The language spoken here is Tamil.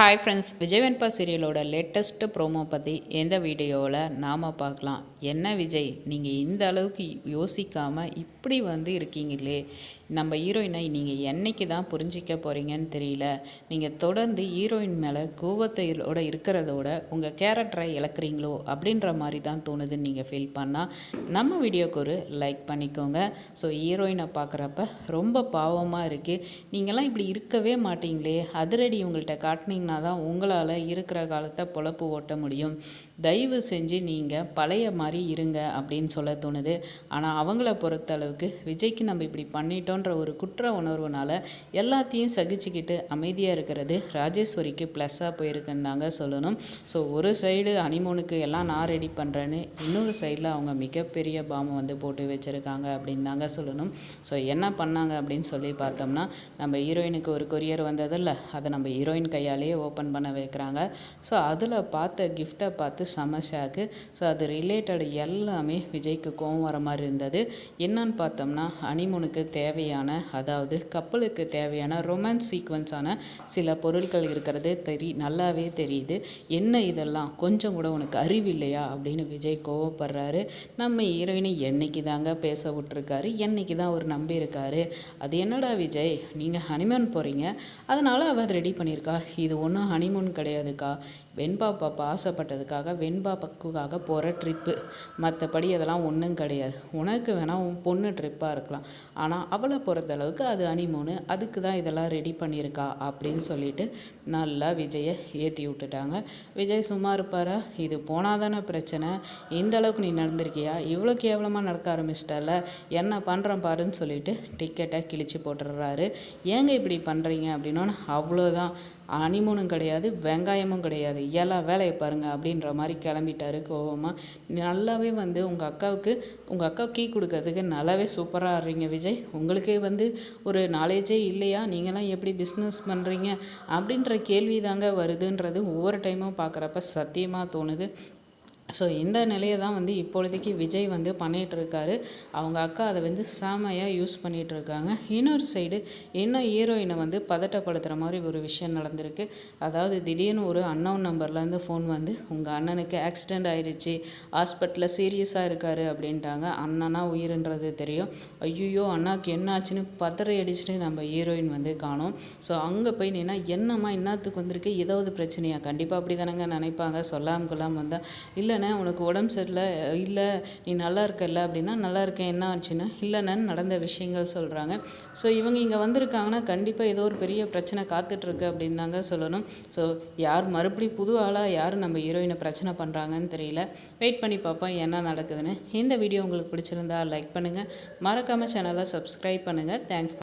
ஹாய் ஃப்ரெண்ட்ஸ் விஜய் வெண்பா சீரியலோட லேட்டஸ்ட்டு ப்ரோமோ பற்றி எந்த வீடியோவில் நாம் பார்க்கலாம். என்ன விஜய்? நீங்கள் இந்த அளவுக்கு யோசிக்காமல் இப்படி வந்து இருக்கீங்களே. நம்ம ஹீரோயினை நீங்கள் என்னைக்கு தான் புரிஞ்சிக்க போகிறீங்கன்னு தெரியல. நீங்கள் தொடர்ந்து ஹீரோயின் மேலே கோபத்தையோட இருக்கிறதோட உங்கள் கேரக்டரை இழக்கிறீங்களோ அப்படின்ற மாதிரி தான் தோணுதுன்னு நீங்கள் ஃபீல் பண்ணால் நம்ம வீடியோக்கு ஒரு லைக் பண்ணிக்கோங்க. ஸோ ஹீரோயினை பார்க்குறப்ப ரொம்ப பாவமாக இருக்குது நீங்களாம் இப்படி இருக்கவே மாட்டிங்களே. அதிரடி உங்கள்கிட்ட காட்டினீங்கன்னா தான் உங்களால் இருக்கிற காலத்தை பொழப்பு ஓட்ட முடியும். தயவு செஞ்சு நீங்கள் பழைய மாதிரி இருங்க அப்படின்னு சொல்ல தோணுது. ஆனால் அவங்கள பொறுத்தளவுக்கு விஜய்க்கு நம்ம இப்படி பண்ணிட்டோன்ற ஒரு குற்ற உணர்வுனால எல்லாத்தையும் சகிச்சுக்கிட்டு அமைதியாக இருக்கிறது ராஜேஸ்வரிக்கு ப்ளஸ்ஸாக போயிருக்குன்னு தாங்க சொல்லணும். ஸோ ஒரு சைடு அனிமோனுக்கு எல்லாம் நான் ரெடி பண்ணுறேன்னு இன்னொரு சைடில் அவங்க மிகப்பெரிய பாம்பை வந்து போட்டு வச்சுருக்காங்க அப்படின்னு தாங்க சொல்லணும். ஸோ என்ன பண்ணாங்க அப்படின்னு சொல்லி பார்த்தோம்னா நம்ம ஹீரோயினுக்கு ஒரு கொரியர் வந்ததில்ல. அதை நம்ம ஹீரோயின் கையாலேயே ஓப்பன் பண்ண வைக்கிறாங்க. ஸோ அதில் பார்த்த கிஃப்டை பார்த்து செம ஷாக்கு ஸோ அது ரிலேட்டட் எல்லாமே விஜய்க்கு கோவம் வர மாதிரி இருந்தது. என்னன்னு பார்த்தோம்னா அனிமுனுக்கு தேவையான அதாவது கப்பலுக்கு தேவையான ரொமான்ஸ் சீக்வன்ஸான சில பொருட்கள் இருக்கிறது தெரி நல்லாவே தெரியுது. என்ன இதெல்லாம்? கொஞ்சம் கூட உனக்கு அறிவில்லையா அப்படின்னு விஜய் கோவப்படுறாரு. நம்ம ஹீரோயினை என்னைக்கு தாங்க பேச விட்டுருக்காரு? என்னைக்கு தான் அவர் நம்பியிருக்காரு? அது என்னடா விஜய்? நீங்கள் ஹனிமன் போகிறீங்க அதனால் அவள் ரெடி பண்ணியிருக்கா. இது ஒன்றும் ஹனிமூன் கிடையாதுக்கா. வெண்பா பாப்பா ஆசைப்பட்டதுக்காக வெண்பா பக்குக்காக போகிற ட்ரிப்பு மற்றபடி அதெல்லாம் ஒன்றும் கிடையாது. உனக்கு வேணால் உன் பொண்ணு ட்ரிப்பாக இருக்கலாம். ஆனால் அவளை பொறுத்தளவுக்கு அது அனிமூனு அதுக்கு தான் இதெல்லாம் ரெடி பண்ணியிருக்கா அப்படின்னு சொல்லிட்டு நல்லா விஜயை ஏற்றி விட்டுட்டாங்க. விஜய் சும்மா இருப்பாரா? இது போனால் தானே பிரச்சனை. இந்த அளவுக்கு நீ நடந்திருக்கியா? இவ்வளோ கேவலமாக நடக்க ஆரம்பிச்சிட்டல என்ன பண்ணுறேன் பாருன்னு சொல்லிட்டு டிக்கெட்டை கிழிச்சு போட்டுடுறாரு. ஏங்க இப்படி பண்ணுறீங்க அப்படின்னோன்னு அவ்வளோதான் அனிமூனும் கிடையாது வெங்காயமும் கிடையாது. எல்லாம் வேலையை பாருங்க அப்படின்ற மாதிரி கிளம்பிட்டாரு கோவமாக நல்லாவே வந்து உங்கள் அக்காவுக்கு உங்கள் அக்கா கீ கொடுக்கறதுக்கு நல்லாவே சூப்பராக ஆடுறீங்க விஜய். உங்களுக்கே வந்து ஒரு நாலேஜே இல்லையா? நீங்களாம் எப்படி பிஸ்னஸ் பண்ணுறீங்க அப்படின்ற கேள்வி தாங்க வருதுன்றது ஒவ்வொரு டைமும் பார்க்குறப்ப சத்தியமாக தோணுது. ஸோ இந்த நிலையை தான் வந்து இப்பொழுதைக்கு விஜய் வந்து பண்ணிகிட்ருக்காரு அவங்க அக்கா அதை வந்து செமையாக யூஸ் பண்ணிகிட்ருக்காங்க இன்னொரு சைடு இன்னும் ஹீரோயினை வந்து பதட்டப்படுத்துகிற மாதிரி ஒரு விஷயம் நடந்திருக்கு. அதாவது திடீர்னு ஒரு அன்னவுன் நம்பர்லேருந்து ஃபோன் வந்து உங்கள் அண்ணனுக்கு ஆக்சிடெண்ட் ஆயிடுச்சு ஹாஸ்பிட்டலில் சீரியஸாக இருக்கார் அப்படின்ட்டாங்க. அண்ணனா உயிருன்றது தெரியும். ஐயோ அண்ணாக்கு என்ன ஆச்சுன்னு பதறி அடிச்சுட்டு நம்ம ஹீரோயின் வந்து காணோம். ஸோ அங்கே போய் நின்னா என்னம்மா என்னத்துக்கு வந்திருக்கு? ஏதாவது பிரச்சனையா? கண்டிப்பாக அப்படி தானேங்க நினைப்பாங்க. சொல்லாமல் கொள்ளாமல் வந்தால் இல்லை இல்லைண்ணே உனக்கு உடம்பு சரியில்லை இல்லை நீ நல்லா இருக்கல அப்படின்னா நல்லா இருக்கேன் என்ன ஆச்சுன்னா இல்லைண்ணே நடந்த விஷயங்கள் சொல்கிறாங்க ஸோ இவங்க இங்கே வந்திருக்காங்கன்னா கண்டிப்பாக ஏதோ ஒரு பெரிய பிரச்சனை காத்துட்ருக்கு அப்படின்னு தாங்க சொல்லணும். ஸோ யார் மறுபடியும் புது ஆளாக யார் நம்ம ஹீரோயினை பிரச்சனை பண்ணுறாங்கன்னு தெரியல. வெயிட் பண்ணி பார்ப்போம் என்ன நடக்குதுன்னு. இந்த வீடியோ உங்களுக்கு பிடிச்சிருந்தா லைக் பண்ணுங்கள் மறக்காமல் சேனலை சப்ஸ்கிரைப் பண்ணுங்கள் தேங்க்ஸ்